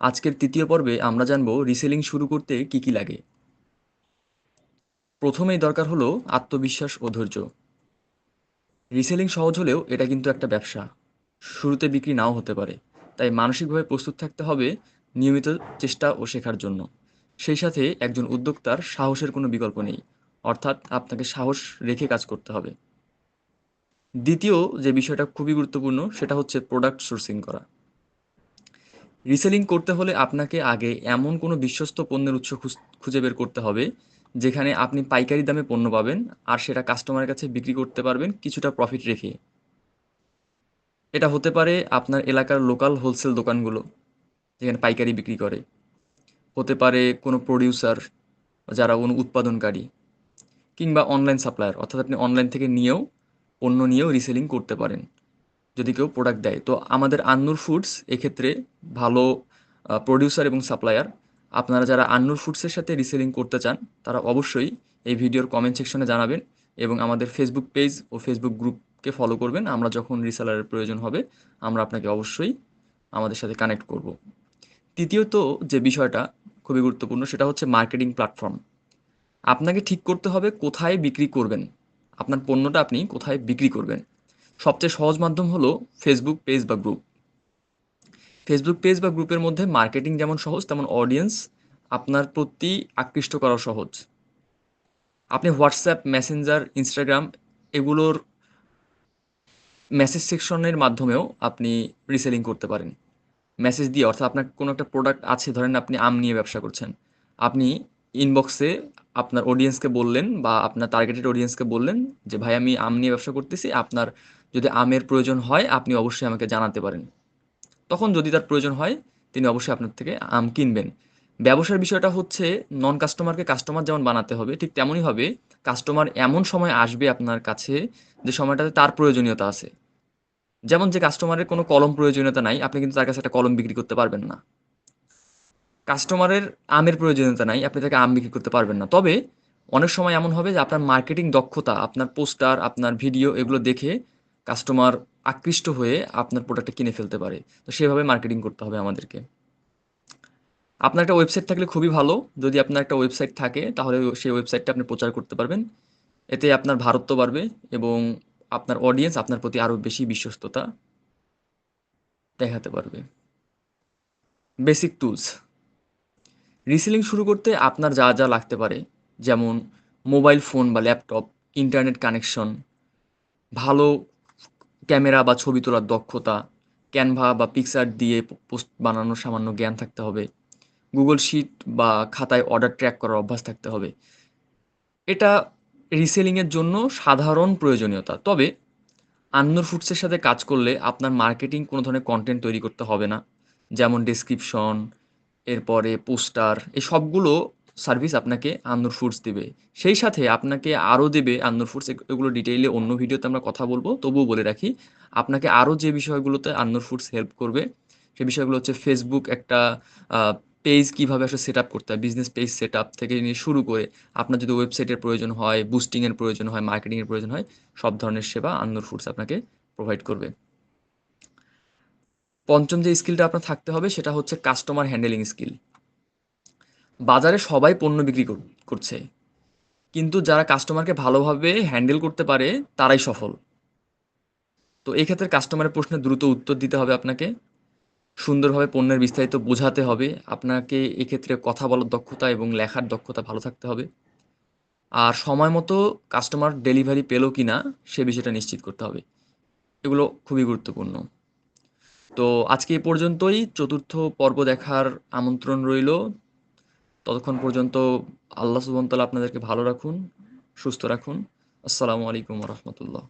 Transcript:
আজকের তৃতীয় পর্বে আমরা জানব রিসেলিং শুরু করতে কি কি লাগে। প্রথমেই দরকার হলো আত্মবিশ্বাস ও ধৈর্য। রিসেলিং সহজ হলেও এটা কিন্তু একটা ব্যবসা। শুরুতে বিক্রি নাও হতে পারে। তাই মানসিকভাবে প্রস্তুত থাকতে হবে নিয়মিত চেষ্টা ও শেখার জন্য। সেই সাথে একজন উদ্যোক্তার সাহসের কোনো বিকল্প নেই। অর্থাৎ আপনাকে সাহস রেখে কাজ করতে হবে। দ্বিতীয় যে বিষয়টা খুবই গুরুত্বপূর্ণ সেটা হচ্ছে প্রোডাক্ট সোর্সিং করা। রিসেলিং করতে হলে আপনাকে আগে এমন কোনো বিশ্বস্ত পণ্যের উৎস খুঁজ- বের করতে হবে, যেখানে আপনি পাইকারি দামে পণ্য পাবেন আর সেটা কাস্টমারের কাছে বিক্রি করতে পারবেন কিছুটা প্রফিট রেখে। এটা হতে পারে আপনার এলাকার লোকাল হোলসেল দোকানগুলো, যেখানে পাইকারি বিক্রি করে। হতে পারে কোনো প্রডিউসার যারা কোনো উৎপাদনকারী, কিংবা অনলাইন সাপ্লায়ার অর্থাৎ আপনি অনলাইন থেকে নিয়েও পণ্য নিয়েও রিসেলিং করতে পারেন, যদি কেউ প্রোডাক্ট দেয়। তো আমাদের আন্নুর ফুডস এক্ষেত্রে ভালো প্রডিউসার এবং সাপ্লায়ার আপনারা যারা আন্নুর ফুডসের সাথে রিসেলিং করতে চান, তারা অবশ্যই এই ভিডিওর কমেন্ট সেকশনে জানাবেন এবং আমাদের ফেসবুক পেজ ও ফেসবুক গ্রুপকে ফলো করবেন। আমরা যখন রিসেলারের প্রয়োজন হবে, আমরা আপনাকে অবশ্যই আমাদের সাথে কানেক্ট করব। তৃতীয়ত যে বিষয়টা খুবই গুরুত্বপূর্ণ, সেটা হচ্ছে মার্কেটিং প্ল্যাটফর্ম আপনাকে ঠিক করতে হবে কোথায় বিক্রি করবেন। আপনার পণ্যটা আপনি কোথায় বিক্রি করবেন। সবচেয়ে সহজ মাধ্যম হলো ফেসবুক পেজ বা গ্রুপ ফেসবুক পেজ বা গ্রুপের মধ্যে মার্কেটিং যেমন সহজ, তেমন অডিয়েন্স আপনার প্রতি আকৃষ্ট করা সহজ। আপনি হোয়াটসঅ্যাপ মেসেঞ্জার ইনস্টাগ্রাম এগুলোর মেসেজ সেকশনের মাধ্যমেও আপনি রিসেলিং করতে পারেন। মেসেজ দিয়ে, অর্থাৎ আপনার কোনো একটা প্রোডাক্ট আছে, ধরেন আপনি আম নিয়ে ব্যবসা করছেন। আপনি ইনবক্সে আপনার অডিয়েন্সকে বললেন বা আপনার টার্গেটেড অডিয়েন্সকে বললেন যে, ভাই, আমি আম নিয়ে ব্যবসা করতেছি। আপনার যদি আমের প্রয়োজন হয়, আপনি অবশ্যই আমাকে জানাতে পারেন। তখন যদি তার প্রয়োজন হয়, তিনি অবশ্যই আপনার থেকে আম কিনবেন। ব্যবসার বিষয়টা হচ্ছে নন কাস্টমারকে কাস্টমার যেমন বানাতে হবে, ঠিক তেমনই হবে কাস্টমার এমন সময় আসবে আপনার কাছে যে সময়টাতে তার প্রয়োজনীয়তা আছে। যেমন যে কাস্টমারের কোনো কলম প্রয়োজনীয়তা নাই, আপনি কিন্তু তার কাছে একটা কলম বিক্রি করতে পারবেন না। কাস্টমারের আমের প্রয়োজনীয়তা নাই, আপনি তাকে আম বিক্রি করতে পারবেন না। তবে অনেক সময় এমন হবে যে আপনার মার্কেটিং দক্ষতা, আপনার পোস্টার আপনার ভিডিও এগুলো দেখে কাস্টমার আকৃষ্ট হয়ে আপনার প্রোডাক্টটা কিনে ফেলতে পারে। তো সেভাবে মার্কেটিং করতে হবে আমাদেরকে। আপনার একটা ওয়েবসাইট থাকলে খুবই ভালো। যদি আপনার একটা ওয়েবসাইট থাকে, তাহলে সেই ওয়েবসাইটটা আপনি প্রচার করতে পারবেন। এতে আপনার ভারত্ব বাড়বে এবং আপনার অডিয়েন্স আপনার প্রতি আরও বেশি বিশ্বস্ততা দেখাতে পারবে। বেসিক টুলস রিসেলিং শুরু করতে আপনার যা যা লাগতে পারে। যেমন মোবাইল ফোন বা ল্যাপটপ ইন্টারনেট কানেকশন ভালো ক্যামেরা বা ছবি তোলার দক্ষতা, ক্যানভা বা পিকচার দিয়ে পোস্ট বানানোর সামান্য জ্ঞান থাকতে হবে। গুগল শিট বা খাতায় অর্ডার ট্র্যাক করার অভ্যাস থাকতে হবে। এটা রিসেলিংয়ের জন্য সাধারণ প্রয়োজনীয়তা। তবে আন্নুর ফুডসের সাথে কাজ করলে আপনার মার্কেটিং কোনো ধরনের কন্টেন্ট তৈরি করতে হবে না। যেমন ডেসক্রিপশন এরপরে পোস্টার, এই সবগুলো সার্ভিস আপনাকে আন্নুর ফুডস দেবে। সেই সাথে আপনাকে আরও দেবে আন্নুর ফুডস এগুলো ডিটেইলে অন্য ভিডিওতে আমরা কথা বলব। তবুও বলে রাখি, আপনাকে আরও যে বিষয়গুলোতে আন্নুর ফুডস হেল্প করবে, সে বিষয়গুলো হচ্ছে ফেসবুক একটা পেজ কীভাবে আসলে সেট আপ করতে হয় বিজনেস পেজ সেট আপ থেকে নিয়ে শুরু করে আপনার যদি ওয়েবসাইটের প্রয়োজন হয় বুস্টিংয়ের প্রয়োজন হয় মার্কেটিংয়ের প্রয়োজন হয়, সব ধরনের সেবা আন্নুর ফুডস আপনাকে প্রোভাইড করবে। পঞ্চম যে স্কিলটা আপনার থাকতে হবে, সেটা হচ্ছে কাস্টমার হ্যান্ডেলিং স্কিল বাজারে সবাই পণ্য বিক্রি কর- করছে। কিন্তু যারা কাস্টমারকে ভালোভাবে হ্যান্ডেল করতে পারে, তারাই সফল। তো এই ক্ষেত্রে কাস্টমারের প্রশ্নে দ্রুত উত্তর দিতে হবে আপনাকে। সুন্দরভাবে পণ্যের বিস্তারিত বোঝাতে হবে। আপনাকে এক্ষেত্রে কথা বলার দক্ষতা এবং লেখার দক্ষতা ভালো থাকতে হবে। আর সময় মতো কাস্টমার ডেলিভারি পেল কি না সে বিষয়টা নিশ্চিত করতে হবে। এগুলো খুবই গুরুত্বপূর্ণ। তো আজকে এ পর্যন্তই। চতুর্থ পর্ব দেখার আমন্ত্রণ রইল। ততক্ষণ পর্যন্ত আল্লাহ সুবন্তলা আপনাদেরকে ভালো রাখুন সুস্থ রাখুন। আসসালামু আলাইকুম রহমতুল্লাহ।